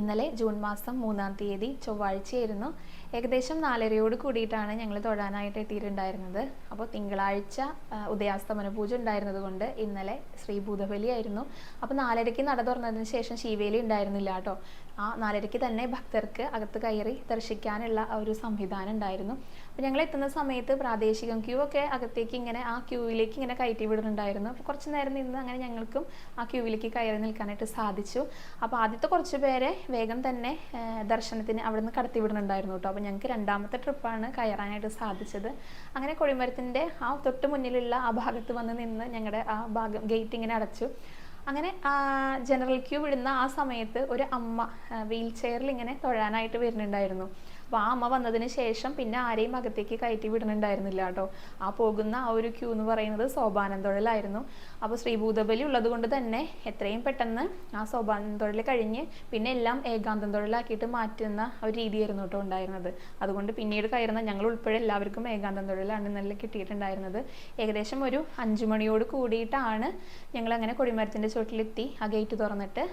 ഇന്നലെ ജൂൺ മാസം മൂന്നാം തീയതി ചൊവ്വാഴ്ചയായിരുന്നു. ഏകദേശം നാലരയോട് കൂടിയിട്ടാണ് ഞങ്ങൾ തൊഴാനായിട്ട് എത്തിയിട്ടുണ്ടായിരുന്നത്. അപ്പോൾ തിങ്കളാഴ്ച ഉദയാസ്തമന പൂജ ഉണ്ടായിരുന്നത് കൊണ്ട് ഇന്നലെ ശ്രീ ആയിരുന്നു അപ്പോൾ നാലരയ്ക്ക് നട തുറന്നതിന് ശേഷം ശിവേലി ഉണ്ടായിരുന്നില്ല കേട്ടോ. ആ നാലരയ്ക്ക് തന്നെ ഭക്തർക്ക് അകത്ത് കയറി ദർശിക്കാനുള്ള ഒരു സംവിധാനം ഉണ്ടായിരുന്നു. അപ്പോൾ ഞങ്ങൾ എത്തുന്ന സമയത്ത് പ്രാദേശികം ക്യൂ ഒക്കെ അകത്തേക്ക് ഇങ്ങനെ ആ ക്യൂവിലേക്ക് ഇങ്ങനെ കയറ്റി വിടുന്നുണ്ടായിരുന്നു. അപ്പോൾ കുറച്ച് നേരം നിന്ന് അങ്ങനെ ഞങ്ങൾക്കും ആ ക്യൂവിലേക്ക് കയറി നിൽക്കാനായിട്ട് സാധിച്ചു. അപ്പോൾ ആദ്യത്തെ കുറച്ച് പേരെ വേഗം തന്നെ ദർശനത്തിന് അവിടെ നിന്ന് കടത്തി വിടുന്നുണ്ടായിരുന്നു കേട്ടോ. അപ്പോൾ ഞങ്ങൾക്ക് രണ്ടാമത്തെ ട്രിപ്പാണ് കയറാനായിട്ട് സാധിച്ചത്. അങ്ങനെ കൊടിമരത്തിന്റെ ആ തൊട്ട് മുന്നിലുള്ള ആ ഭാഗത്ത് വന്ന് നിന്ന് ഞങ്ങളുടെ ആ ഭാഗം ഗേറ്റ് ഇങ്ങനെ അടച്ചു. അങ്ങനെ ജനറൽ ക്യൂ വിടുന്ന ആ സമയത്ത് ഒരു അമ്മ വീൽ ചെയറിൽ ഇങ്ങനെ തൊഴാനായിട്ട് വരുന്നുണ്ടായിരുന്നു. അപ്പോൾ ആ അമ്മ വന്നതിന് ശേഷം പിന്നെ ആരെയും അകത്തേക്ക് കയറ്റി വിടുന്നുണ്ടായിരുന്നില്ല കേട്ടോ. ആ പോകുന്ന ആ ഒരു ക്യൂ എന്ന് പറയുന്നത് സോപാനം തൊഴിലായിരുന്നു അപ്പോൾ ശ്രീഭൂതബലി ഉള്ളത് കൊണ്ട് തന്നെ എത്രയും പെട്ടെന്ന് ആ സോപാനം തൊഴിൽ കഴിഞ്ഞ് പിന്നെ എല്ലാം ഏകാന്തം തൊഴിലാക്കിയിട്ട് മാറ്റുന്ന ഒരു രീതിയായിരുന്നു കേട്ടോ ഉണ്ടായിരുന്നത്. അതുകൊണ്ട് പിന്നീട് കയറുന്ന ഞങ്ങൾ ഉൾപ്പെടെ എല്ലാവർക്കും ഏകാന്തം തൊഴിലാണ് നല്ല കിട്ടിയിട്ടുണ്ടായിരുന്നത്. ഏകദേശം ഒരു അഞ്ചു മണിയോട് കൂടിയിട്ടാണ് ഞങ്ങൾ അങ്ങനെ കൊടിമരത്തിന്റെ ചുവട്ടിലെത്തി ആ ഗേറ്റ് തുറന്നിട്ട്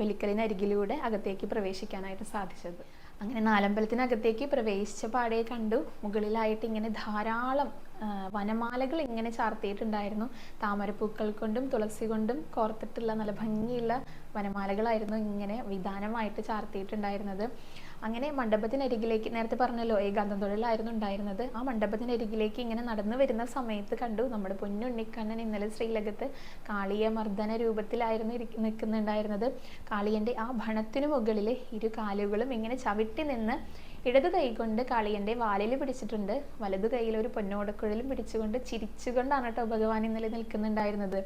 ബലിക്കലിന് അരികിലൂടെ അകത്തേക്ക് പ്രവേശിക്കാനായിട്ട് സാധിച്ചത്. അങ്ങനെ നാലമ്പലത്തിനകത്തേക്ക് പ്രവേശിച്ച പാടെ കണ്ടു. മുകളിലായിട്ട് ഇങ്ങനെ ധാരാളം വനമാലകൾ ഇങ്ങനെ ചാർത്തിയിട്ടുണ്ടായിരുന്നു. താമരപ്പൂക്കൾ കൊണ്ടും തുളസി കൊണ്ടും കോർത്തിട്ടുള്ള നല്ല ഭംഗിയുള്ള വനമാലകളായിരുന്നു ഇങ്ങനെ വിധാനമായിട്ട് ചാർത്തിയിട്ടുണ്ടായിരുന്നത്. അങ്ങനെ മണ്ഡപത്തിനരികിലേക്ക് നേരത്തെ പറഞ്ഞല്ലോ ഈ ഏകാന്തം തൊഴിലായിരുന്നു ഉണ്ടായിരുന്നത്. ആ മണ്ഡപത്തിനരികിലേക്ക് ഇങ്ങനെ നടന്നു വരുന്ന സമയത്ത് കണ്ടു നമ്മുടെ പൊന്നുണ്ണിക്കണ്ണൻ ഇന്നലെ ശ്രീലകത്ത് കാളിയ മർദ്ദന രൂപത്തിലായിരുന്നു ഇരി നിൽക്കുന്നുണ്ടായിരുന്നത്. കാളിയന്റെ ആ ഭണത്തിനു മുകളിൽ ഇരു കാലുകളും ഇങ്ങനെ ചവിട്ടി നിന്ന് ഇടത് കൈകൊണ്ട് കൊണ്ട് കാളിയന്റെ വാലിൽ പിടിച്ചിട്ടുണ്ട്. വലത് കൈയിൽ ഒരു പൊന്നോടക്കുഴലും പിടിച്ചുകൊണ്ട് ചിരിച്ചുകൊണ്ടാണ് കേട്ടോ ഭഗവാൻ ഇന്നലെ നിൽക്കുന്നുണ്ടായിരുന്നത്.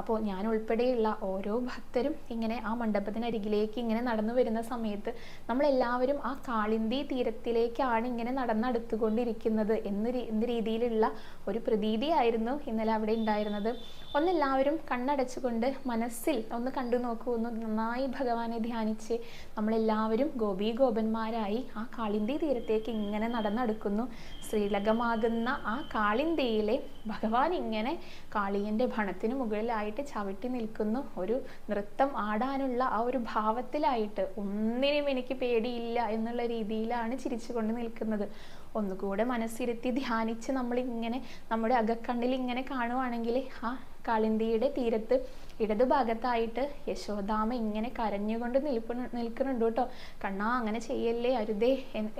അപ്പോൾ ഞാൻ ഉൾപ്പെടെയുള്ള ഓരോ ഭക്തരും ഇങ്ങനെ ആ മണ്ഡപത്തിനരികിലേക്ക് ഇങ്ങനെ നടന്നു വരുന്ന സമയത്ത് നമ്മളെല്ലാവരും ആ കാളിന്തി തീരത്തിലേക്കാണ് ഇങ്ങനെ നടന്നടുത്തുകൊണ്ടിരിക്കുന്നത് എന്ന് എന്ന രീതിയിലുള്ള ഒരു പ്രതീതിയായിരുന്നു ഇന്നലെ അവിടെ ഉണ്ടായിരുന്നത്. ഒന്നെല്ലാവരും കണ്ണടച്ചുകൊണ്ട് മനസ്സിൽ ഒന്ന് കണ്ടു നോക്കൂ ഒന്ന് നന്നായി ഭഗവാനെ ധ്യാനിച്ച് നമ്മളെല്ലാവരും ഗോപീ ഗോപന്മാരായി ആ കാളിന്തി തീരത്തേക്ക് ഇങ്ങനെ നടന്നടുക്കുന്നു. ശ്രീലകമാകുന്ന ആ കാളിന്തിയിലെ ഭഗവാൻ ഇങ്ങനെ കാളിയന്റെ ഭണത്തിന് മുകളിലായിട്ട് ചവിട്ടി നിൽക്കുന്നു. ഒരു നൃത്തം ആടാനുള്ള ആ ഒരു ഭാവത്തിലായിട്ട് ഒന്നിനും എനിക്ക് പേടിയില്ല എന്നുള്ള രീതിയിലാണ് ചിരിച്ചുകൊണ്ട് നിൽക്കുന്നത്. ഒന്നുകൂടെ മനസ്സിരുത്തി ധ്യാനിച്ച് നമ്മളിങ്ങനെ നമ്മുടെ അകക്കണ്ണിൽ ഇങ്ങനെ കാണുവാണെങ്കിൽ ആ കാളിന്തിയുടെ തീരത്ത് ഇടതുഭാഗത്തായിട്ട് യശോദാമ ഇങ്ങനെ കരഞ്ഞുകൊണ്ട് നിൽപ്പ് നിൽക്കുന്നുണ്ട് കേട്ടോ. കണ്ണാ അങ്ങനെ ചെയ്യല്ലേ അരുതേ.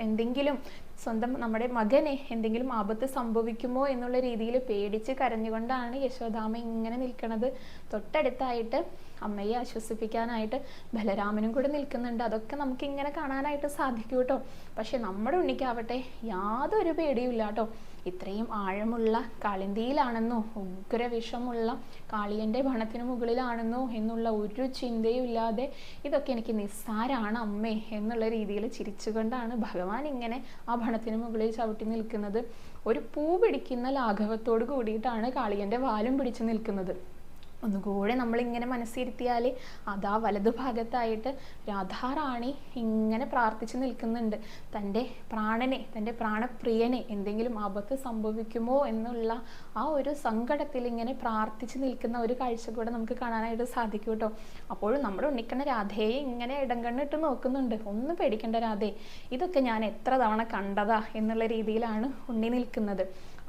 എന്തെങ്കിലും സ്വന്തം നമ്മുടെ മകനെ എന്തെങ്കിലും ആപത്ത് സംഭവിക്കുമോ എന്നുള്ള രീതിയിൽ പേടിച്ച് കരഞ്ഞുകൊണ്ടാണ് യശോദാമ ഇങ്ങനെ നിൽക്കുന്നത് തൊട്ടടുത്തായിട്ട് അമ്മയെ ആശ്വസിപ്പിക്കാനായിട്ട് ബലരാമനും കൂടെ നിൽക്കുന്നുണ്ട്. അതൊക്കെ നമുക്ക് ഇങ്ങനെ കാണാനായിട്ട് സാധിക്കും കേട്ടോ. പക്ഷെ നമ്മുടെ ഉണ്ണിക്കാവട്ടെ യാതൊരു പേടിയും ഇല്ല കേട്ടോ. ഇത്രയും ആഴമുള്ള കാളിന്തിയിലാണെന്നോ ഉഗ്ര വിഷമുള്ള കാളിയന്റെ ഭണത്തിന് മുകളിലാണെന്നോ എന്നുള്ള ഒരു ചിന്തയും ഇല്ലാതെ ഇതൊക്കെ എനിക്ക് നിസ്സാരാണ് അമ്മേ എന്നുള്ള രീതിയിൽ ചിരിച്ചുകൊണ്ടാണ് ഭഗവാൻ ഇങ്ങനെ ആ ഭണത്തിന് മുകളിൽ ചവിട്ടി നിൽക്കുന്നത്. ഒരു പൂ പിടിക്കുന്ന ലാഘവത്തോട് കൂടിയിട്ടാണ് കാളിയന്റെ വാലും പിടിച്ചു നിൽക്കുന്നത്. ഒന്നുകൂടെ നമ്മളിങ്ങനെ മനസ്സിരുത്തിയാൽ അതാ വലതുഭാഗത്തായിട്ട് രാധാറാണി ഇങ്ങനെ പ്രാർത്ഥിച്ചു നിൽക്കുന്നുണ്ട്. തന്റെ പ്രാണനെ തന്റെ പ്രാണപ്രിയനെ എന്തെങ്കിലും ആപത്ത് സംഭവിക്കുമോ എന്നുള്ള ആ ഒരു സങ്കടത്തിൽ ഇങ്ങനെ പ്രാർത്ഥിച്ചു നിൽക്കുന്ന ഒരു കാഴ്ച കൂടെ നമുക്ക് കാണാനായിട്ട് സാധിക്കും കേട്ടോ. അപ്പോഴും നമ്മുടെ ഉണ്ണിക്കണ്ണ രാധയെ ഇങ്ങനെ ഇടം കണ്ണിട്ട് നോക്കുന്നുണ്ട്. ഒന്നും പേടിക്കേണ്ട രാധേ ഇതൊക്കെ ഞാൻ എത്ര തവണ കണ്ടതാ എന്നുള്ള രീതിയിലാണ് ഉണ്ണി നിൽക്കുന്നത്.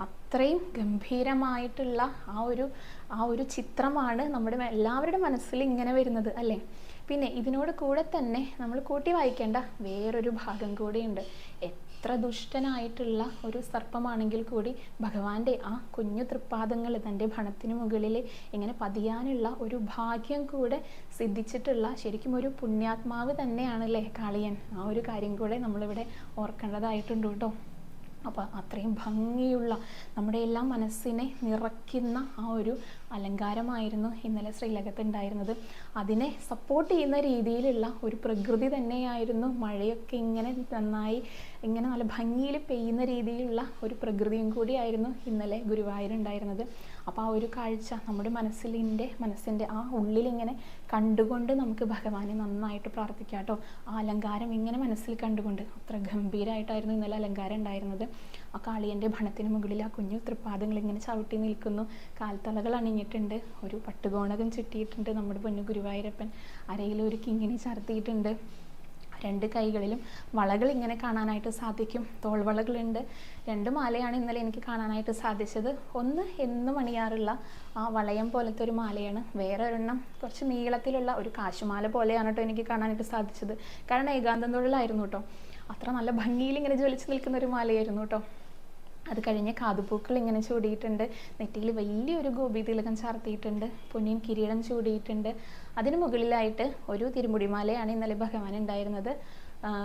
അത്രയും ഗംഭീരമായിട്ടുള്ള ആ ഒരു ആ ഒരു ചിത്രമാണ് നമ്മുടെ എല്ലാവരുടെ മനസ്സിൽ ഇങ്ങനെ വരുന്നത് അല്ലേ? പിന്നെ ഇതിനോട് കൂടെ തന്നെ നമ്മൾ കൂട്ടി വായിക്കേണ്ട വേറൊരു ഭാഗം കൂടിയുണ്ട്. എത്ര ദുഷ്ടനായിട്ടുള്ള ഒരു സർപ്പമാണെങ്കിൽ കൂടി ഭഗവാന്റെ ആ കുഞ്ഞു തൃപ്പാദങ്ങൾ തന്റെ ഭണത്തിന് മുകളിൽ ഇങ്ങനെ പതിയാനുള്ള ഒരു ഭാഗ്യം കൂടെ സിദ്ധിച്ചിട്ടുള്ള ശരിക്കും ഒരു പുണ്യാത്മാവ് തന്നെയാണല്ലേ കാളിയൻ? ആ ഒരു കാര്യം കൂടെ നമ്മളിവിടെ ഓർക്കേണ്ടതായിട്ടുണ്ട് കേട്ടോ. അപ്പോൾ അത്രയും ഭംഗിയുള്ള നമ്മുടെ എല്ലാം മനസ്സിനെ നിറയ്ക്കുന്ന ആ ഒരു അലങ്കാരമായിരുന്നു ഇന്നലെ ശ്രീലകത്ത് ഉണ്ടായിരുന്നത് അതിനെ സപ്പോർട്ട് ചെയ്യുന്ന രീതിയിലുള്ള ഒരു പ്രകൃതി തന്നെയായിരുന്നു മഴയൊക്കെ ഇങ്ങനെ നന്നായി ഇങ്ങനെ നല്ല ഭംഗിയിൽ പെയ്യുന്ന രീതിയിലുള്ള ഒരു പ്രകൃതിയും കൂടിയായിരുന്നു ഇന്നലെ ഗുരുവായൂരുണ്ടായിരുന്നത് അപ്പോൾ ആ ഒരു കാഴ്ച നമ്മുടെ മനസ്സിലിന്റെ മനസ്സിന്റെ ആ ഉള്ളിലിങ്ങനെ കണ്ടുകൊണ്ട് നമുക്ക് ഭഗവാനെ നന്നായിട്ട് പ്രാർത്ഥിക്കാം കേട്ടോ. ആ അലങ്കാരം ഇങ്ങനെ മനസ്സിൽ കണ്ടുകൊണ്ട് അത്ര ഗംഭീരമായിട്ടായിരുന്നു ഇന്നലെ അലങ്കാരം ഉണ്ടായിരുന്നത്. ആ കാളിയന്റെ ഭണത്തിന് മുകളിൽ ആ കുഞ്ഞു തൃപ്പാദങ്ങൾ ഇങ്ങനെ ചവിട്ടി നിൽക്കുന്നു. കാൽത്തലകൾ അണിഞ്ഞിട്ടുണ്ട്. ഒരു പട്ടുകോണകം ചുറ്റിയിട്ടുണ്ട് നമ്മുടെ പൊന്നു ഗുരുവായൂരപ്പൻ. അരയിൽ ഒരു കിങ്ങിണി ചാർത്തിയിട്ടുണ്ട്. രണ്ട് കൈകളിലും വളകൾ ഇങ്ങനെ കാണാനായിട്ട് സാധിക്കും. തോൾവളകളുണ്ട് രണ്ട് മാലയാണ് ഇന്നലെ എനിക്ക് കാണാനായിട്ട് സാധിച്ചത്. ഒന്ന് എന്നും അണിയാറുള്ള ആ വളയം പോലത്തെ ഒരു മാലയാണ്. വേറെ ഒരെണ്ണം കുറച്ച് നീളത്തിലുള്ള ഒരു കാശുമാല പോലെയാണ് കേട്ടോ എനിക്ക് കാണാനായിട്ട് സാധിച്ചത്. കാരണം ഏകാന്തം തൊഴിലായിരുന്നു കേട്ടോ അത്ര നല്ല ഭംഗിയിൽ ഇങ്ങനെ ജ്വലിച്ച് നിൽക്കുന്ന ഒരു മാലയായിരുന്നു കേട്ടോ അത് കഴിഞ്ഞ് കാതുപൂക്കൾ ഇങ്ങനെ ചൂടിയിട്ടുണ്ട്. നെറ്റിയിൽ വലിയൊരു ഗോപി തിലകം ചാർത്തിയിട്ടുണ്ട്. പൊന്നിയൻ കിരീടം ചൂടിയിട്ടുണ്ട്. അതിന് മുകളിലായിട്ട് ഒരു തിരുമുടിമാലയാണ് ഇന്നലെ ഭഗവാൻ ഉണ്ടായിരുന്നത്.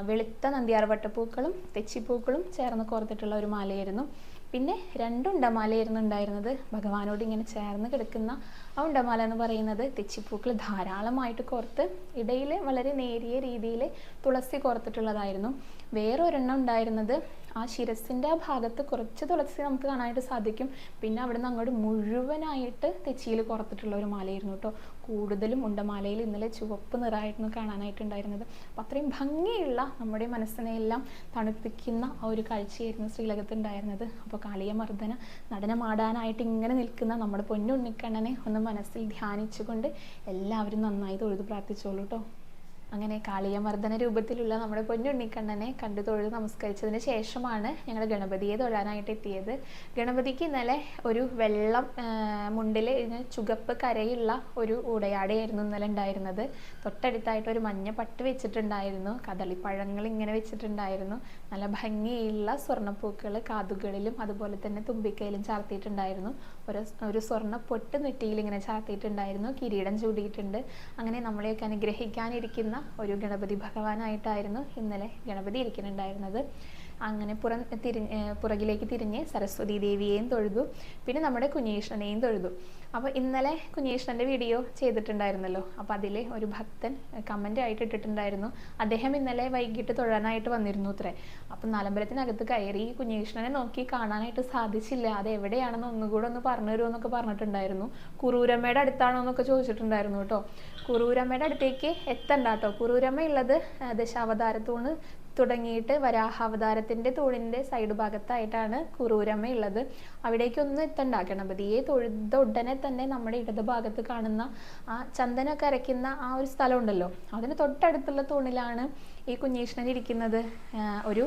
വെളുത്ത നന്ദിയാർവട്ടപ്പൂക്കളും തെച്ചിപ്പൂക്കളും ചേർന്ന് കോർത്തിട്ടുള്ള ഒരു മാലയായിരുന്നു. പിന്നെ രണ്ടുണ്ടമാലയായിരുന്നു ഉണ്ടായിരുന്നത്. ഭഗവാനോട് ഇങ്ങനെ ചേർന്ന് കിടക്കുന്ന ആ ഉണ്ടമാല എന്ന് പറയുന്നത് തെച്ചിപ്പൂക്കൾ ധാരാളമായിട്ട് കോർത്ത് ഇടയിൽ വളരെ നേരിയ രീതിയിൽ തുളസി കോർത്തിട്ടുള്ളതായിരുന്നു. വേറൊരെണ്ണം ഉണ്ടായിരുന്നത് ആ ശിരസിന്റെ ആ ഭാഗത്ത് കുറച്ച് തുളസി നമുക്ക് കാണാനായിട്ട് സാധിക്കും. പിന്നെ അവിടെ നിന്ന് അങ്ങോട്ട് മുഴുവനായിട്ട് തെച്ചിയിൽ കോർത്തിട്ടുള്ള ഒരു മാലയായിരുന്നു കേട്ടോ. കൂടുതലും ഉണ്ടമാലയിൽ ഇന്നലെ ചുവപ്പ് നിറമായിരുന്നു കാണാനായിട്ടുണ്ടായിരുന്നത്. അപ്പം അത്രയും ഭംഗിയുള്ള നമ്മുടെ മനസ്സിനെ എല്ലാം തണുപ്പിക്കുന്ന ആ ഒരു കാഴ്ചയായിരുന്നു ശ്രീലകത്ത് ഉണ്ടായിരുന്നത് അപ്പോൾ കാളിയമർദ്ദന നടനമാടാനായിട്ട് ഇങ്ങനെ നിൽക്കുന്ന നമ്മുടെ പൊന്നുണ്ണിക്കണ്ണനെ ഒന്ന് മനസ്സിൽ ധ്യാനിച്ചുകൊണ്ട് എല്ലാവരും നന്നായി തൊഴുത് പ്രാർത്ഥിച്ചോളൂ കേട്ടോ. അങ്ങനെ കാളിയമർദ്ദന രൂപത്തിലുള്ള നമ്മുടെ പൊന്നുണ്ണിക്കണ്ണനെ കണ്ടു തൊഴുത് നമസ്കരിച്ചതിന് ശേഷമാണ് ഞങ്ങൾ ഗണപതിയെ തൊഴാനായിട്ട് എത്തിയത്. ഗണപതിക്ക് ഇന്നലെ ഒരു വെള്ളം മുണ്ടിൽ ഇങ്ങനെ ചുകപ്പ് കരയുള്ള ഒരു ഉടയാടയായിരുന്നു ഇന്നലെ ഉണ്ടായിരുന്നത്. തൊട്ടടുത്തായിട്ട് ഒരു മഞ്ഞ പട്ട് വെച്ചിട്ടുണ്ടായിരുന്നു. കദളിപ്പഴങ്ങൾ ഇങ്ങനെ വെച്ചിട്ടുണ്ടായിരുന്നു. നല്ല ഭംഗിയുള്ള സ്വർണപ്പൂക്കൾ കാതുകളിലും അതുപോലെ തന്നെ തുമ്പിക്കയിലും ചാർത്തിയിട്ടുണ്ടായിരുന്നു. ഒരു ഒരു സ്വർണ പൊട്ട് നെറ്റിയിൽ ഇങ്ങനെ ചാർത്തിയിട്ടുണ്ടായിരുന്നു കിരീടം ചൂടിയിട്ടുണ്ട് അങ്ങനെ നമ്മളെയൊക്കെ അനുഗ്രഹിക്കാനിരിക്കുന്ന ഒരു ഗണപതി ഭഗവാനായിട്ടായിരുന്നു ഇന്നലെ ഗണപതി ഇരിക്കുന്നുണ്ടായിരുന്നത്. അങ്ങനെ പുറം തിരി പുറകിലേക്ക് തിരിഞ്ഞ് സരസ്വതി ദേവിയെയും തൊഴുതു. പിന്നെ നമ്മുടെ കുഞ്ഞീഷ്ണനെയും തൊഴുതു. അപ്പോൾ ഇന്നലെ കുഞ്ഞീഷ്ണന്റെ വീഡിയോ ചെയ്തിട്ടുണ്ടായിരുന്നല്ലോ. അപ്പോൾ അതിൽ ഒരു ഭക്തൻ കമന്റ് ആയിട്ട് ഇട്ടിട്ടുണ്ടായിരുന്നു. അദ്ദേഹം ഇന്നലെ വൈകിട്ട് തൊഴാനായിട്ട് വന്നിരുന്നു അത്രേ അപ്പം നാലമ്പലത്തിനകത്ത് കയറി കുഞ്ഞീഷ്ണനെ നോക്കി കാണാനായിട്ട് സാധിച്ചില്ല. അത് എവിടെയാണെന്ന് ഒന്നുകൂടെ ഒന്ന് പറഞ്ഞു തരുമോ എന്നൊക്കെ പറഞ്ഞിട്ടുണ്ടായിരുന്നു. കുറൂരമ്മയുടെ അടുത്താണോ എന്നൊക്കെ ചോദിച്ചിട്ടുണ്ടായിരുന്നു കേട്ടോ. കുറൂരമ്മയുടെ അടുത്തേക്ക് എത്തണ്ട കേട്ടോ. കുറൂരമ്മ ഉള്ളത് ദശാവതാരത്തൂണ് തുടങ്ങിയിട്ട് വരാഹാവതാരത്തിന്റെ തോളിന്റെ സൈഡ് ഭാഗത്തായിട്ടാണ് കുറൂരമ്മ ഉള്ളത് അവിടേക്കൊന്നും എത്തണ്ട. ഗണപതിയെ തൊഴുത ഉടനെ തന്നെ നമ്മുടെ ഇടത് ഭാഗത്ത് കാണുന്ന ആ ചന്ദനമൊക്കെ അരയ്ക്കുന്ന ആ ഒരു സ്ഥലമുണ്ടല്ലോ. അതിന് തൊട്ടടുത്തുള്ള തൂണിലാണ് ഈ കുഞ്ഞീഷ്ണൻ ഇരിക്കുന്നത്. ഒരു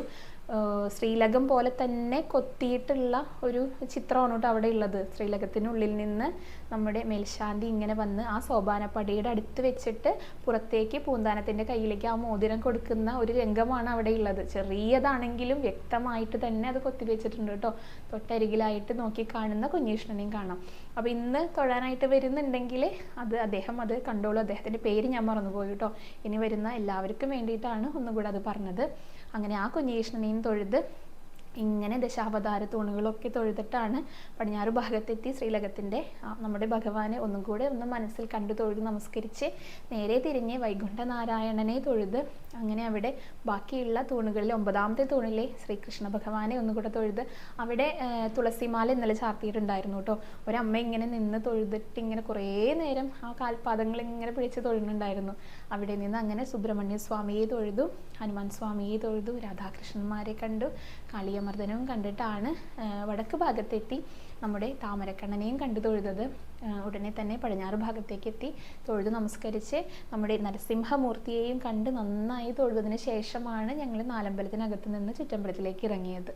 ശ്രീലകം പോലെ തന്നെ കൊത്തിയിട്ടുള്ള ഒരു ചിത്രമാണ് കേട്ടോ അവിടെ ഉള്ളത്. ശ്രീലകത്തിനുള്ളിൽ നിന്ന് നമ്മുടെ മേൽശാന്തി ഇങ്ങനെ വന്ന് ആ സോപാനപ്പടിയുടെ അടുത്ത് വെച്ചിട്ട് പുറത്തേക്ക് പൂന്താനത്തിന്റെ കയ്യിലേക്ക് ആ മോതിരം കൊടുക്കുന്ന ഒരു രംഗമാണ് അവിടെ ഉള്ളത്. ചെറിയതാണെങ്കിലും വ്യക്തമായിട്ട് തന്നെ അത് കൊത്തി വെച്ചിട്ടുണ്ട് കേട്ടോ. തൊട്ടരികിലായിട്ട് നോക്കി കാണുന്ന കുഞ്ഞീഷ്ണനെയും കാണാം. അപ്പോൾ ഇന്ന് തൊഴാനായിട്ട് വരുന്നുണ്ടെങ്കിൽ അത് അദ്ദേഹം അത് കണ്ടോളൂ. അദ്ദേഹത്തിന്റെ പേര് ഞാൻ മറന്നുപോയി കേട്ടോ. ഇനി വരുന്ന എല്ലാവർക്കും വേണ്ടിയിട്ടാണ് ഒന്നുകൂടെ അത് പറഞ്ഞത്. അങ്ങനെ ആ കുഞ്ഞീഷ്ണനെയും തൊഴുത് ഇങ്ങനെ ദശാവതാര തൂണുകളൊക്കെ തൊഴുതിട്ടാണ് പടിഞ്ഞാറ് ഭാഗത്തെത്തി ശ്രീലകത്തിന്റെ നമ്മുടെ ഭഗവാനെ ഒന്നും കൂടെ ഒന്ന് മനസ്സിൽ കണ്ടു തൊഴുത് നമസ്കരിച്ച് നേരെ തിരിഞ്ഞ് വൈകുണ്ഠനാരായണനെ തൊഴുത് അങ്ങനെ അവിടെ ബാക്കിയുള്ള തൂണുകളിൽ ഒമ്പതാമത്തെ തൂണിലെ ശ്രീകൃഷ്ണ ഭഗവാനെ ഒന്നുകൂടെ തൊഴുത് അവിടെ തുളസിമാല ഇന്നലെ ചാർത്തിയിട്ടുണ്ടായിരുന്നു കേട്ടോ. ഒരമ്മ ഇങ്ങനെ നിന്ന് തൊഴുതിട്ട് ഇങ്ങനെ കുറേ നേരം ആ കാൽപാദങ്ങൾ ഇങ്ങനെ പിടിച്ച് തൊഴുന്നുണ്ടായിരുന്നു. അവിടെ നിന്ന് അങ്ങനെ സുബ്രഹ്മണ്യ സ്വാമിയെ തൊഴുതു ഹനുമാൻ സ്വാമിയെ തൊഴുതു രാധാകൃഷ്ണന്മാരെ കണ്ടു. കാളിയമർദ്ദനവും കണ്ടിട്ടാണ് വടക്ക് ഭാഗത്തെത്തി നമ്മുടെ താമരക്കണ്ണനെയും കണ്ടു തൊഴുതത്. ഉടനെ തന്നെ പടിഞ്ഞാറ് ഭാഗത്തേക്ക് എത്തി തൊഴുതു നമസ്കരിച്ച് നമ്മുടെ നരസിംഹമൂർത്തിയെയും കണ്ട് നന്നായി തൊഴുതതിന് ശേഷമാണ് ഞങ്ങൾ നാലമ്പലത്തിനകത്ത് നിന്ന് ചുറ്റമ്പലത്തിലേക്ക് ഇറങ്ങിയത്.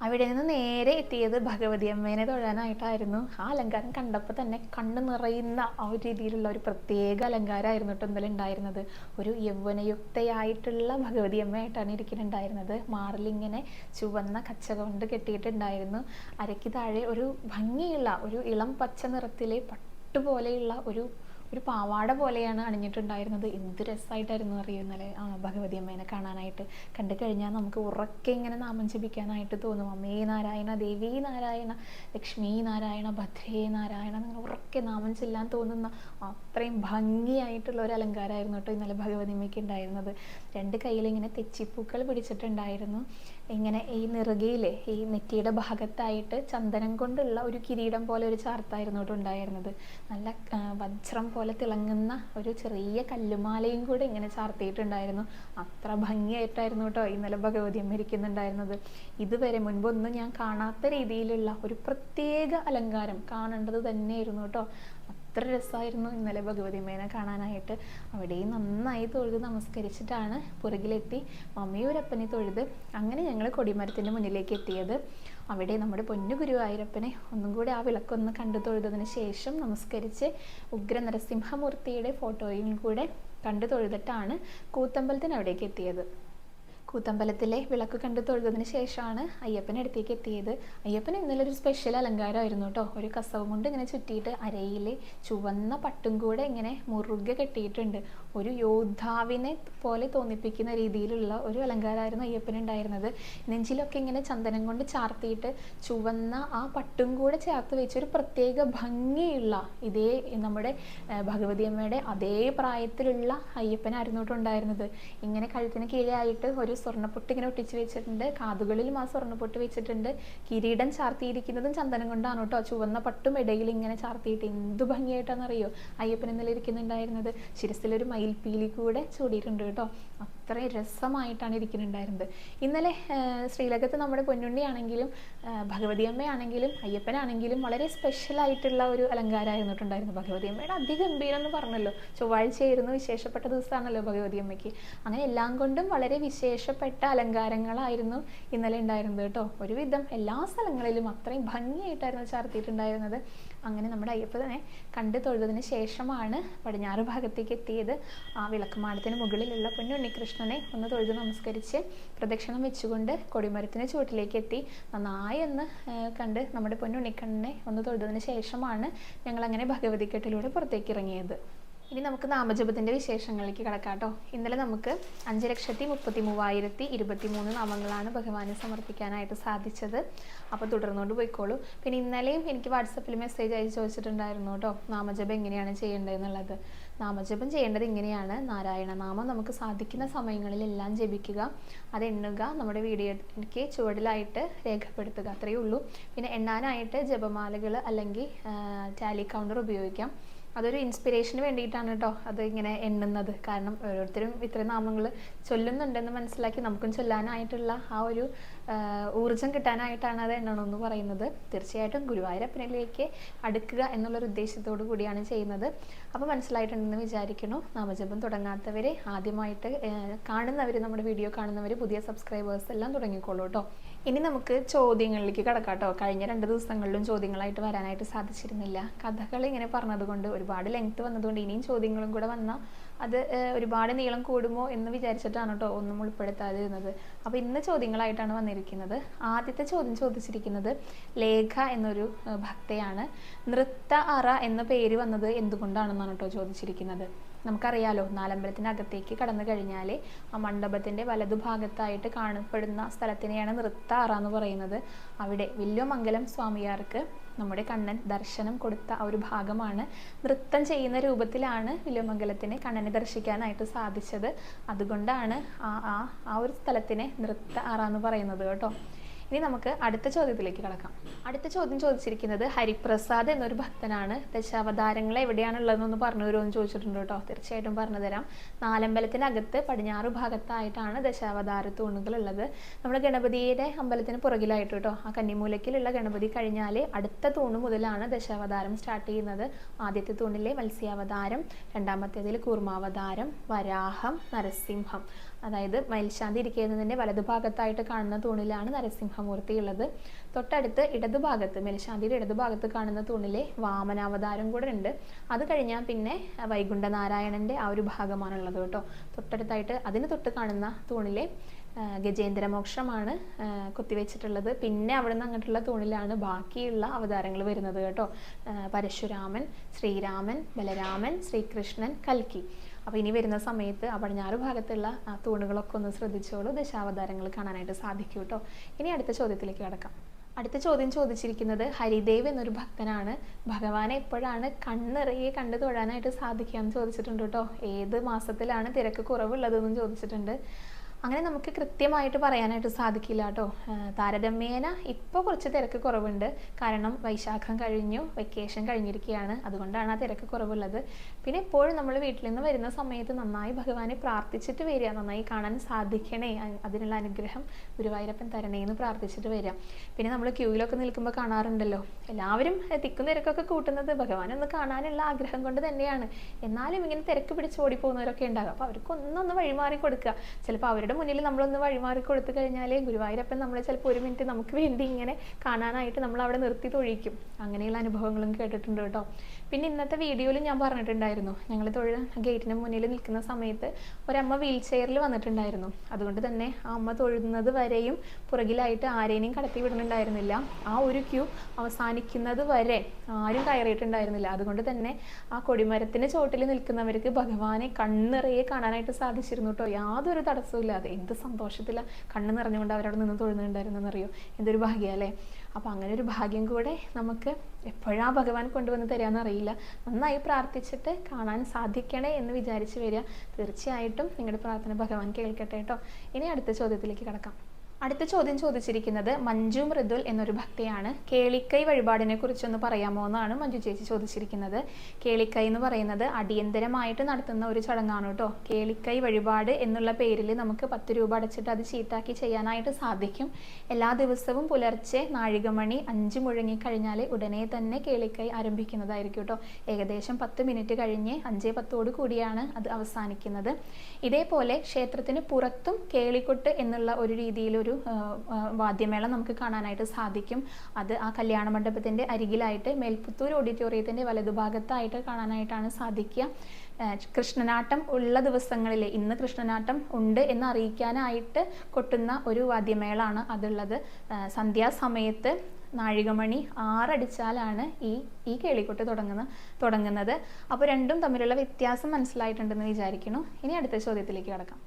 അവിടെ നിന്ന് നേരെ എത്തിയത് ഭഗവതി അമ്മേനെ തൊഴാനായിട്ടായിരുന്നു. ആ അലങ്കാരം കണ്ടപ്പോൾ തന്നെ കണ്ണു നിറയുന്ന ആ ഒരു രീതിയിലുള്ള ഒരു പ്രത്യേക അലങ്കാരമായിരുന്നു കേട്ടോ ഇന്നലെ ഉണ്ടായിരുന്നത്. ഒരു യൗവനയുക്തയായിട്ടുള്ള ഭഗവതി അമ്മയായിട്ടാണ് ഇരിക്കുന്നുണ്ടായിരുന്നത്. മാറിലിങ്ങനെ ചുവന്ന കച്ച കൊണ്ട് കെട്ടിയിട്ടുണ്ടായിരുന്നു. അരയ്ക്ക് താഴെ ഒരു ഭംഗിയുള്ള ഒരു ഇളം പച്ച നിറത്തിലെ പട്ടുപോലെയുള്ള ഒരു ഒരു പാവാട പോലെയാണ് അണിഞ്ഞിട്ടുണ്ടായിരുന്നത്. എന്ത് രസമായിട്ടായിരുന്നു അറിയോ ഇന്നലെ? ആ ഭഗവതി അമ്മേനെ കാണാനായിട്ട്. കണ്ടു കഴിഞ്ഞാൽ നമുക്ക് ഉറക്കെ ഇങ്ങനെ നാമം ജപിക്കാനായിട്ട് തോന്നും. അമ്മേ നാരായണ ദേവി നാരായണ ലക്ഷ്മി നാരായണ ഭദ്രേ നാരായണ അങ്ങനെ ഉറക്കെ നാമം ചെല്ലാൻ തോന്നുന്ന അത്രയും ഭംഗിയായിട്ടുള്ള ഒരു അലങ്കാരമായിരുന്നു കേട്ടോ ഇന്നലെ ഭഗവതി അമ്മയ്ക്ക് ഉണ്ടായിരുന്നത്. രണ്ട് കയ്യിൽ ഇങ്ങനെ തെച്ചിപ്പൂക്കൾ പിടിച്ചിട്ടുണ്ടായിരുന്നു. ഇങ്ങനെ ഈ നിറുകയിലെ ഈ നെറ്റിയുടെ ഭാഗത്തായിട്ട് ചന്ദനം കൊണ്ടുള്ള ഒരു കിരീടം പോലെ ഒരു ചാർത്തായിരുന്നു കേട്ടോ ഉണ്ടായിരുന്നത്. നല്ല വജ്രം പോലെ തിളങ്ങുന്ന ഒരു ചെറിയ കല്ലുമാലയും കൂടെ ഇങ്ങനെ ചാർത്തിയിട്ടുണ്ടായിരുന്നു. അത്ര ഭംഗിയായിട്ടായിരുന്നു കേട്ടോ ഇന്നലെ ഭഗവതി അമ്മ ഇരിക്കുന്നുണ്ടായിരുന്നത്. ഇതുവരെ മുൻപൊന്നും ഞാൻ കാണാത്ത രീതിയിലുള്ള ഒരു പ്രത്യേക അലങ്കാരം കാണേണ്ടത് തന്നെയായിരുന്നു കേട്ടോ. അത്ര രസമായിരുന്നു ഇന്നലെ ഭഗവതി അമ്മേനെ കാണാനായിട്ട്. അവിടെയും നന്നായി തൊഴുത് നമസ്കരിച്ചിട്ടാണ് പുറകിലെത്തി. മമ്മിയൂരപ്പനെ തൊഴുത് അങ്ങനെ ഞങ്ങൾ കൊടിമരത്തിന്റെ മുന്നിലേക്ക് എത്തിയത്. അവിടെ നമ്മുടെ പൊന്നു ഗുരുവായൂരപ്പനെ ഒന്നും കൂടി ആ വിളക്കൊന്ന് കണ്ടു തൊഴുതതിന് ശേഷം നമസ്കരിച്ച് ഉഗ്ര നരസിംഹമൂർത്തിയുടെ ഫോട്ടോയും കൂടെ കണ്ടു തൊഴുതിട്ടാണ് കൂത്തമ്പലത്തിന് അവിടേക്ക് എത്തിയത്. കൂത്തമ്പലത്തിലെ വിളക്ക് കണ്ട് തൊഴുതതിന് ശേഷമാണ് അയ്യപ്പന്റെ അടുത്തേക്ക് എത്തിയത്. അയ്യപ്പൻ ഇന്നലെ ഒരു സ്പെഷ്യൽ അലങ്കാരമായിരുന്നു കേട്ടോ. ഒരു കസവ് കൊണ്ട് ഇങ്ങനെ ചുറ്റിയിട്ട് അരയിൽ ചുവന്ന പട്ടും കൂടെ ഇങ്ങനെ മുറുകെ കെട്ടിയിട്ടുണ്ട്. ഒരു യോദ്ധാവിനെ പോലെ തോന്നിപ്പിക്കുന്ന രീതിയിലുള്ള ഒരു അലങ്കാരമായിരുന്നു അയ്യപ്പന് ഉണ്ടായിരുന്നത്. നെഞ്ചിലൊക്കെ ഇങ്ങനെ ചന്ദനം കൊണ്ട് ചാർത്തിയിട്ട് ചുവന്ന ആ പട്ടും കൂടെ ചേർത്ത് വെച്ച് ഒരു പ്രത്യേക ഭംഗിയുള്ള ഇതേ നമ്മുടെ ഭഗവതി അമ്മയുടെ അതേ പ്രായത്തിലുള്ള അയ്യപ്പനായിരുന്നു കേട്ടോ ഉണ്ടായിരുന്നത്. ഇങ്ങനെ കഴുത്തിന് കീഴായിട്ട് ഒരു സ്വർണപ്പൊട്ട് ഇങ്ങനെ ഒട്ടിച്ച് വെച്ചിട്ടുണ്ട്. കാതുകളിലും ആ സ്വർണപ്പൊട്ട് വെച്ചിട്ടുണ്ട്. കിരീടം ചാർത്തിയിരിക്കുന്നതും ചന്ദനം കൊണ്ടാണ് കേട്ടോ. ചുവന്ന പട്ടും ഇടയിൽ ഇങ്ങനെ ചാർത്തിയിട്ട് എന്ത് ഭംഗിയായിട്ടാണെന്നറിയോ? അയ്യപ്പൻ ഇന്നലെ ശിരസിലൊരു മയിൽപ്പീലി കൂടെ ചൂടിയിട്ടുണ്ട് കേട്ടോ. അത്രയും രസമായിട്ടാണ് ഇരിക്കുന്നുണ്ടായിരുന്നത്. ഇന്നലെ ശ്രീലകത്ത് നമ്മുടെ പൊന്നുണ്ണിയാണെങ്കിലും ഭഗവതി അമ്മയാണെങ്കിലും അയ്യപ്പനാണെങ്കിലും വളരെ സ്പെഷ്യലായിട്ടുള്ള ഒരു അലങ്കാരമായിരുന്നു കേട്ടോ ഭഗവതി അമ്മയുടെ അതിഗംഭീരം എന്ന് പറഞ്ഞല്ലോ. ചൊവ്വാഴ്ചയായിരുന്നു വിശേഷപ്പെട്ട ദിവസമാണല്ലോ ഭഗവതി അമ്മയ്ക്ക് അങ്ങനെ എല്ലാം കൊണ്ടും വളരെ വിശേഷപ്പെട്ട അലങ്കാരങ്ങളായിരുന്നു ഇന്നലെ ഉണ്ടായിരുന്നത് കേട്ടോ. ഒരുവിധം എല്ലാ സ്ഥലങ്ങളിലും അത്രയും ഭംഗിയായിട്ടായിരുന്നു ചാർത്തിയിട്ടുണ്ടായിരുന്നത്. അങ്ങനെ നമ്മുടെ അയ്യപ്പനെ കണ്ട് തൊഴുതതിന് ശേഷമാണ് പടിഞ്ഞാറ് ഭാഗത്തേക്ക് എത്തിയത്. ആ വിളക്കുമാടത്തിന് മുകളിലുള്ള പൊന്നുണ്ണികൃഷ്ണനെ ഒന്ന് തൊഴുത് നമസ്കരിച്ച് പ്രദക്ഷിണം വെച്ചുകൊണ്ട് കൊടിമരത്തിന് ചുവട്ടിലേക്ക് എത്തി. നന്നായി ഒന്ന് കണ്ട് നമ്മുടെ പൊന്നുണ്ണിക്കണ്ണനെ ഒന്ന് തൊഴുതതിന് ശേഷമാണ് ഞങ്ങൾ അങ്ങനെ ഭഗവതിക്കെട്ടിലൂടെ പുറത്തേക്ക് ഇറങ്ങിയത്. ഇനി നമുക്ക് നാമജപത്തിന്റെ വിശേഷങ്ങളിലേക്ക് കിടക്കാട്ടോ കേട്ടോ. ഇന്നലെ നമുക്ക് അഞ്ച് ലക്ഷത്തി മുപ്പത്തി മൂവായിരത്തി ഇരുപത്തി മൂന്ന് നാമങ്ങളാണ് ഭഗവാനെ സമർപ്പിക്കാനായിട്ട് സാധിച്ചത്. അപ്പോൾ തുടർന്നുകൊണ്ട് പോയിക്കോളൂ. പിന്നെ ഇന്നലെയും എനിക്ക് വാട്സപ്പിൽ മെസ്സേജ് അയച്ച് ചോദിച്ചിട്ടുണ്ടായിരുന്നു കേട്ടോ നാമജപം എങ്ങനെയാണ് ചെയ്യേണ്ടതെന്നുള്ളത്. നാമജപം ചെയ്യേണ്ടത് ഇങ്ങനെയാണ്. നാരായണ നാമം നമുക്ക് സാധിക്കുന്ന സമയങ്ങളിലെല്ലാം ജപിക്കുക അത് എണ്ണുക നമ്മുടെ വീഡിയോയ്ക്ക് ചുവടിലായിട്ട് രേഖപ്പെടുത്തുക അത്രയേ ഉള്ളൂ. പിന്നെ എണ്ണാനായിട്ട് ജപമാലകൾ അല്ലെങ്കിൽ ടാലി കൗണ്ടർ ഉപയോഗിക്കാം. അതൊരു ഇൻസ്പിറേഷന് വേണ്ടിയിട്ടാണ് കേട്ടോ അത് ഇങ്ങനെ എണ്ണുന്നത്. കാരണം ഓരോരുത്തരും ഇത്രയും നാമങ്ങൾ ചൊല്ലുന്നുണ്ടെന്ന് മനസ്സിലാക്കി നമുക്കും ചൊല്ലാനായിട്ടുള്ള ആ ഒരു ഊർജം കിട്ടാനായിട്ടാണ് അത് എണ്ണണമെന്ന് പറയുന്നത്. തീർച്ചയായിട്ടും ഗുരുവായൂരപ്പനിലേക്ക് അടുക്കുക എന്നുള്ളൊരു ഉദ്ദേശത്തോടു കൂടിയാണ് ചെയ്യുന്നത്. അപ്പോൾ മനസ്സിലായിട്ടുണ്ടെന്ന് വിചാരിക്കുന്നു. നാമജപം തുടങ്ങാത്തവരെ ആദ്യമായിട്ട് കാണുന്നവർ നമ്മുടെ വീഡിയോ കാണുന്നവർ പുതിയ സബ്സ്ക്രൈബേഴ്സ് എല്ലാം തുടങ്ങിക്കോളൂ കേട്ടോ ഇനി നമുക്ക് ചോദ്യങ്ങളിലേക്ക് കടക്കാട്ടോ കേട്ടോ. കഴിഞ്ഞ രണ്ട് ദിവസങ്ങളിലും ചോദ്യങ്ങളായിട്ട് വരാനായിട്ട് സാധിച്ചിരുന്നില്ല. കഥകൾ ഇങ്ങനെ പറഞ്ഞതുകൊണ്ട് ഒരുപാട് ലെങ്ത് വന്നതുകൊണ്ട് ഇനിയും ചോദ്യങ്ങളും കൂടെ വന്നാൽ അത് ഒരുപാട് നീളം കൂടുമോ എന്ന് വിചാരിച്ചിട്ടാണ് കേട്ടോ ഒന്നും ഉൾപ്പെടുത്താതിരുന്നത്. അപ്പോൾ ഇന്ന് ചോദ്യങ്ങളായിട്ടാണ് വന്നിരിക്കുന്നത്. ആദ്യത്തെ ചോദ്യം ചോദിച്ചിരിക്കുന്നത് ലേഖ എന്നൊരു ഭക്തയാണ്. നൃത്ത അറ എന്ന പേര് വന്നത് എന്തുകൊണ്ടാണെന്നാണ് കേട്ടോ ചോദിച്ചിരിക്കുന്നത്. നമുക്കറിയാലോ നാലമ്പലത്തിനകത്തേക്ക് കടന്നു കഴിഞ്ഞാൽ ആ മണ്ഡപത്തിന്റെ വലതുഭാഗത്തായിട്ട് കാണപ്പെടുന്ന സ്ഥലത്തിനെയാണ് നൃത്ത അറ എന്ന് പറയുന്നത്. അവിടെ വില്ലുമംഗലം സ്വാമിയാർക്ക് നമ്മുടെ കണ്ണൻ ദർശനം കൊടുത്ത ആ ഒരു ഭാഗമാണ്. നൃത്തം ചെയ്യുന്ന രൂപത്തിലാണ് വില്ലുമംഗലത്തിനെ കണ്ണനെ ദർശിക്കാനായിട്ട് സാധിച്ചത്. അതുകൊണ്ടാണ് ആ ആ ആ ഒരു സ്ഥലത്തിനെ നൃത്ത ആറ എന്ന് പറയുന്നത് കേട്ടോ. ഇനി നമുക്ക് അടുത്ത ചോദ്യത്തിലേക്ക് കടക്കാം. അടുത്ത ചോദ്യം ചോദിച്ചിരിക്കുന്നത് ഹരിപ്രസാദ് എന്നൊരു ഭക്തനാണ്. ദശാവതാരങ്ങൾ എവിടെയാണുള്ളതെന്നൊന്ന് പറഞ്ഞു തരുമോ എന്ന് ചോദിച്ചിട്ടുണ്ട് കേട്ടോ. തീർച്ചയായിട്ടും പറഞ്ഞു തരാം. നാലമ്പലത്തിനകത്ത് പടിഞ്ഞാറ് ഭാഗത്തായിട്ടാണ് ദശാവതാര തൂണുകൾ ഉള്ളത് നമ്മൾ ഗണപതിയുടെ അമ്പലത്തിന് പുറകിലായിട്ട് കേട്ടോ. ആ കന്നിമൂലക്കിലുള്ള ഗണപതി കഴിഞ്ഞാൽ അടുത്ത തൂണ് മുതലാണ് ദശാവതാരം സ്റ്റാർട്ട് ചെയ്യുന്നത്. ആദ്യത്തെ തൂണിലെ മത്സ്യാവതാരം രണ്ടാമത്തേതിൽ കൂർമാവതാരം വരാഹം നരസിംഹം. അതായത് മയിൽശാന്തി ഇരിക്കുന്നതിന്റെ വലതുഭാഗത്തായിട്ട് കാണുന്ന തൂണിലാണ് നരസിംഹമൂർത്തി ഉള്ളത്. തൊട്ടടുത്ത് ഇടതുഭാഗത്ത് മേൽശാന്തിയുടെ ഇടതുഭാഗത്ത് കാണുന്ന തൂണിലെ വാമനാവതാരം കൂടെ ഉണ്ട്. അത് കഴിഞ്ഞാൽ പിന്നെ വൈകുണ്ഠനാരായണന്റെ ആ ഒരു ഭാഗമാണുള്ളത് കേട്ടോ. തൊട്ടടുത്തായിട്ട് അതിന് തൊട്ട് കാണുന്ന തൂണിലെ ഗജേന്ദ്രമോക്ഷമാണ് കുത്തിവെച്ചിട്ടുള്ളത്. പിന്നെ അവിടെ നിന്ന് അങ്ങോട്ടുള്ള തൂണിലാണ് ബാക്കിയുള്ള അവതാരങ്ങൾ വരുന്നത് കേട്ടോ. പരശുരാമൻ ശ്രീരാമൻ ബലരാമൻ ശ്രീകൃഷ്ണൻ കൽക്കി. അപ്പോൾ ഇനി വരുന്ന സമയത്ത് ആ പടിഞ്ഞാറ് ഭാഗത്തുള്ള ആ തൂണുകളൊക്കെ ഒന്ന് ശ്രദ്ധിച്ചോളൂ. ദശാവതാരങ്ങൾ കാണാനായിട്ട് സാധിക്കും കേട്ടോ ഇനി അടുത്ത ചോദ്യത്തിലേക്ക് കിടക്കാം. അടുത്ത ചോദ്യം ചോദിച്ചിരിക്കുന്നത് ഹരിദേവ് എന്നൊരു ഭക്തനാണ്. ഭഗവാനെ എപ്പോഴാണ് കണ്ണിറയെ കണ്ടു തൊഴാനായിട്ട് സാധിക്കുക എന്ന് ചോദിച്ചിട്ടുണ്ട് കേട്ടോ ഏത് മാസത്തിലാണ് തിരക്ക് കുറവുള്ളതെന്നും ചോദിച്ചിട്ടുണ്ട്. അങ്ങനെ നമുക്ക് കൃത്യമായിട്ട് പറയാനായിട്ട് സാധിക്കില്ല കേട്ടോ. താരതമ്യേന ഇപ്പോൾ കുറച്ച് തിരക്ക് കുറവുണ്ട്. കാരണം വൈശാഖം കഴിഞ്ഞു വെക്കേഷൻ കഴിഞ്ഞിരിക്കുകയാണ്. അതുകൊണ്ടാണ് ആ തിരക്ക് കുറവുള്ളത്. പിന്നെ എപ്പോഴും നമ്മൾ വീട്ടിൽ നിന്ന് വരുന്ന സമയത്ത് നന്നായി ഭഗവാനെ പ്രാർത്ഥിച്ചിട്ട് വരിക. നന്നായി കാണാൻ സാധിക്കണേ. അതിനുള്ള അനുഗ്രഹം ഗുരുവായൂരപ്പൻ തരണേ എന്ന് പ്രാർത്ഥിച്ചിട്ട് വരിക. പിന്നെ നമ്മൾ ക്യൂവിലൊക്കെ നിൽക്കുമ്പോൾ കാണാറുണ്ടല്ലോ. എല്ലാവരും തിക്കും തിരക്കൊക്കെ കൂട്ടുന്നത് ഭഗവാനെ ഒന്ന് കാണാനുള്ള ആഗ്രഹം കൊണ്ട് തന്നെയാണ്. എന്നാലും ഇങ്ങനെ തിരക്ക് പിടിച്ച് ഓടിപ്പോകുന്നവരൊക്കെ ഉണ്ടാകും. അപ്പോൾ അവർക്കൊന്നൊന്ന് വഴിമാറി കൊടുക്കുക. ചിലപ്പോൾ അവരുടെ മുന്നിൽ നമ്മളൊന്ന് വഴിമാറി കൊടുത്തു കഴിഞ്ഞാൽ ഗുരുവായൂരപ്പൻ നമ്മളെ ചിലപ്പോൾ ഒരു മിനിറ്റ് നമുക്ക് വേണ്ടി ഇങ്ങനെ കാണാനായിട്ട് നമ്മൾ അവിടെ നിർത്തി തൊഴിക്കും. അങ്ങനെയുള്ള അനുഭവങ്ങളും കേട്ടിട്ടുണ്ട് കേട്ടോ. പിന്നെ ഇന്നത്തെ വീഡിയോയിൽ ഞാൻ പറഞ്ഞിട്ടുണ്ടായിരുന്നു. ഞങ്ങൾ തൊഴിൽ ഗേറ്റിന് മുന്നിൽ നിൽക്കുന്ന സമയത്ത് ഒരമ്മ വീൽ ചെയറിൽ വന്നിട്ടുണ്ടായിരുന്നു. അതുകൊണ്ട് തന്നെ ആ അമ്മ തൊഴുന്നത് വരെയും പുറകിലായിട്ട് ആരെയും കടത്തി വിടുന്നുണ്ടായിരുന്നില്ല. ആ ഒരു ക്യൂ അവസാനിക്കുന്നത് വരെ ആരും കയറിയിട്ടുണ്ടായിരുന്നില്ല. അതുകൊണ്ട് തന്നെ ആ കൊടിമരത്തിന് ചോട്ടിൽ നിൽക്കുന്നവർക്ക് ഭഗവാനെ കണ്ണിറയെ കാണാനായിട്ട് സാധിച്ചിരുന്നു കേട്ടോ. യാതൊരു തടസ്സവും ഇല്ലാതെ എന്ത് സന്തോഷത്തില കണ്ണു നിറഞ്ഞുകൊണ്ട് അവരവിടെ നിന്ന് തൊഴുന്നുണ്ടായിരുന്നെന്നറിയോ? എന്തൊരു ഭാഗ്യം അല്ലേ? അപ്പോൾ അങ്ങനെ ഒരു ഭാഗ്യം കൂടെ നമുക്ക് എപ്പോഴാ ഭഗവാൻ കൊണ്ടുവന്ന് തരാമെന്ന് അറിയില്ല. നന്നായി പ്രാർത്ഥിച്ചിട്ട് കാണാൻ സാധിക്കണേ എന്ന് വിചാരിച്ചു വരിക. തീർച്ചയായിട്ടും നിങ്ങളുടെ പ്രാർത്ഥന ഭഗവാൻ കേൾക്കട്ടെ കേട്ടോ. ഇനി അടുത്ത ചോദ്യത്തിലേക്ക് കിടക്കാം. അടുത്ത ചോദ്യം ചോദിച്ചിരിക്കുന്നത് മഞ്ജു മൃദുൽ എന്നൊരു ഭക്തയാണ്. കേളിക്കൈ വഴിപാടിനെ കുറിച്ചൊന്ന് പറയാമോ എന്നാണ് മഞ്ജു ചേച്ചി ചോദിച്ചിരിക്കുന്നത്. കേളിക്കൈ എന്ന് പറയുന്നത് അടിയന്തരമായിട്ട് നടത്തുന്ന ഒരു ചടങ്ങാണ് കേട്ടോ. കേളിക്കൈ വഴിപാട് എന്നുള്ള പേരിൽ നമുക്ക് പത്ത് രൂപ അടച്ചിട്ട് അത് ചീട്ടാക്കി ചെയ്യാനായിട്ട് സാധിക്കും. എല്ലാ ദിവസവും പുലർച്ചെ നാഴികമണി അഞ്ച് മുഴങ്ങി കഴിഞ്ഞാൽ ഉടനെ തന്നെ കേളിക്കൈ ആരംഭിക്കുന്നതായിരിക്കും കേട്ടോ. ഏകദേശം പത്ത് മിനിറ്റ് കഴിഞ്ഞ് അഞ്ചേ പത്തോട് കൂടിയാണ് അത് അവസാനിക്കുന്നത്. ഇതേപോലെ ക്ഷേത്രത്തിന് പുറത്തും കേളിക്കൊട്ട് എന്നുള്ള ഒരു രീതിയിലൊരു ആ, ആ, വാദ്യമേള നമുക്ക് കാണാനായിട്ട് സാധിക്കും. അത് ആ കല്യാണ മണ്ഡപത്തിന്റെ അരികിലായിട്ട് മേൽപുത്തൂർ ഓഡിറ്റോറിയത്തിന്റെ വലതുഭാഗത്തായിട്ട് കാണാനായിട്ടാണ് സാധിക്കുക. കൃഷ്ണനാട്ടം ഉള്ള ദിവസങ്ങളിൽ ഇന്ന് കൃഷ്ണനാട്ടം ഉണ്ട് എന്ന് അറിയിക്കാനായിട്ട് കൊട്ടുന്ന ഒരു വാദ്യമേളാണ് അതുള്ളത്. സന്ധ്യാസമയത്ത് നാഴികമണി ആറടിച്ചാലാണ് ഈ ഈ കേളിക്കൊട്ട് തുടങ്ങുന്ന തുടങ്ങുന്നത്. അപ്പോൾ രണ്ടും തമ്മിലുള്ള വ്യത്യാസം മനസ്സിലായിട്ടുണ്ടെന്ന് വിചാരിക്കുന്നു. ഇനി അടുത്ത ചോദ്യത്തിലേക്ക് കിടക്കാം.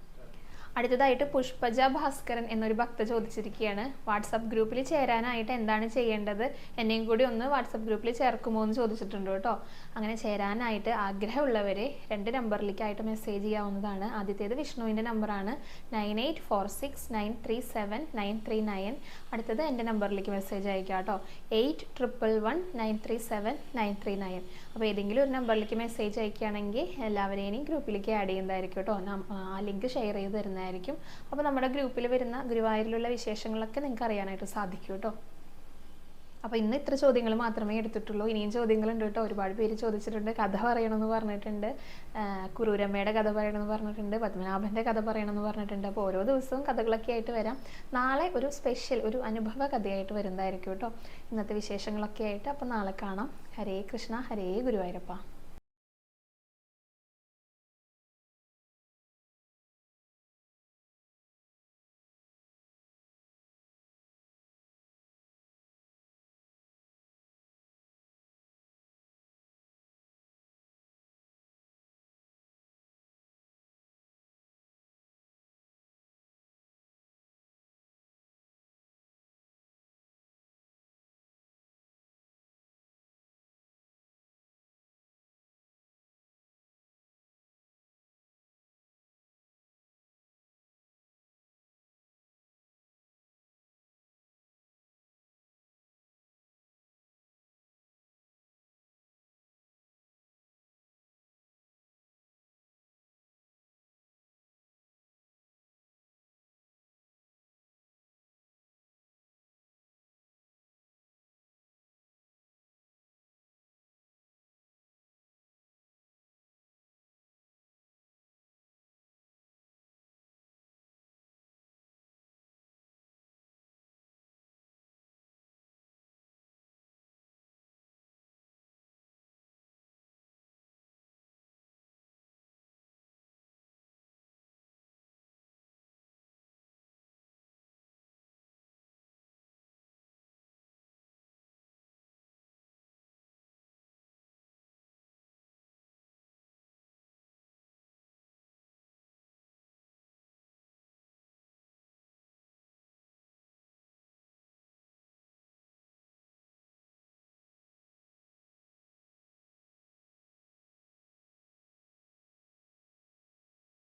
അടുത്തതായിട്ട് പുഷ്പജ ഭാസ്കരൻ എന്നൊരു ഭക്ത ചോദിച്ചിരിക്കുകയാണ്. വാട്സപ്പ് ഗ്രൂപ്പിൽ ചേരാനായിട്ട് എന്താണ് ചെയ്യേണ്ടത്? എന്നെയും കൂടി ഒന്ന് വാട്സപ്പ് ഗ്രൂപ്പിൽ ചേർക്കുമോ എന്ന് ചോദിച്ചിട്ടുണ്ട് കേട്ടോ. അങ്ങനെ ചേരാനായിട്ട് ആഗ്രഹമുള്ളവരെ രണ്ട് നമ്പറിലേക്കായിട്ട് മെസ്സേജ് ചെയ്യാവുന്നതാണ്. ആദ്യത്തേത് വിഷ്ണുവിന്റെ നമ്പറാണ്. Nine eight four six nine three seven nine three nine. അടുത്തത് എന്റെ നമ്പറിലേക്ക് മെസ്സേജ് അയക്കാം കേട്ടോ. Eight triple one nine three seven nine three nine. അപ്പോൾ ഏതെങ്കിലും ഒരു നമ്പറിലേക്ക് മെസ്സേജ് അയക്കുകയാണെങ്കിൽ എല്ലാവരെയും ഗ്രൂപ്പിലേക്ക് ആഡ് ചെയ്യുന്നതായിരിക്കും കേട്ടോ. ആ ലിങ്ക് ഷെയർ ചെയ്ത് തരുന്നതായിരിക്കും. അപ്പോൾ നമ്മുടെ ഗ്രൂപ്പിൽ വരുന്ന ഗുരുവായൂരിലുള്ള വിശേഷങ്ങളൊക്കെ നിങ്ങൾക്ക് അറിയാനായിട്ട് സാധിക്കും കേട്ടോ. അപ്പോൾ ഇന്ന് ഇത്ര ചോദ്യങ്ങൾ മാത്രമേ എടുത്തിട്ടുള്ളൂ. ഇനിയും ചോദ്യങ്ങളുണ്ട് കേട്ടോ. ഒരുപാട് പേര് ചോദിച്ചിട്ടുണ്ട്. കഥ പറയണമെന്ന് പറഞ്ഞിട്ടുണ്ട്. കുരൂരമ്മയുടെ കഥ പറയണമെന്ന് പറഞ്ഞിട്ടുണ്ട്. പത്മനാഭന്റെ കഥ പറയണമെന്ന് പറഞ്ഞിട്ടുണ്ട്. അപ്പോൾ ഓരോ ദിവസവും കഥകളൊക്കെ ആയിട്ട് വരാം. നാളെ ഒരു സ്പെഷ്യൽ ഒരു അനുഭവ കഥയായിട്ട് വരുന്നതായിരിക്കും കേട്ടോ. ഇന്നത്തെ വിശേഷങ്ങളൊക്കെ ആയിട്ട്. അപ്പോൾ നാളെ കാണാം. ഹരേ കൃഷ്ണ ഹരേ ഗുരുവായൂരപ്പ.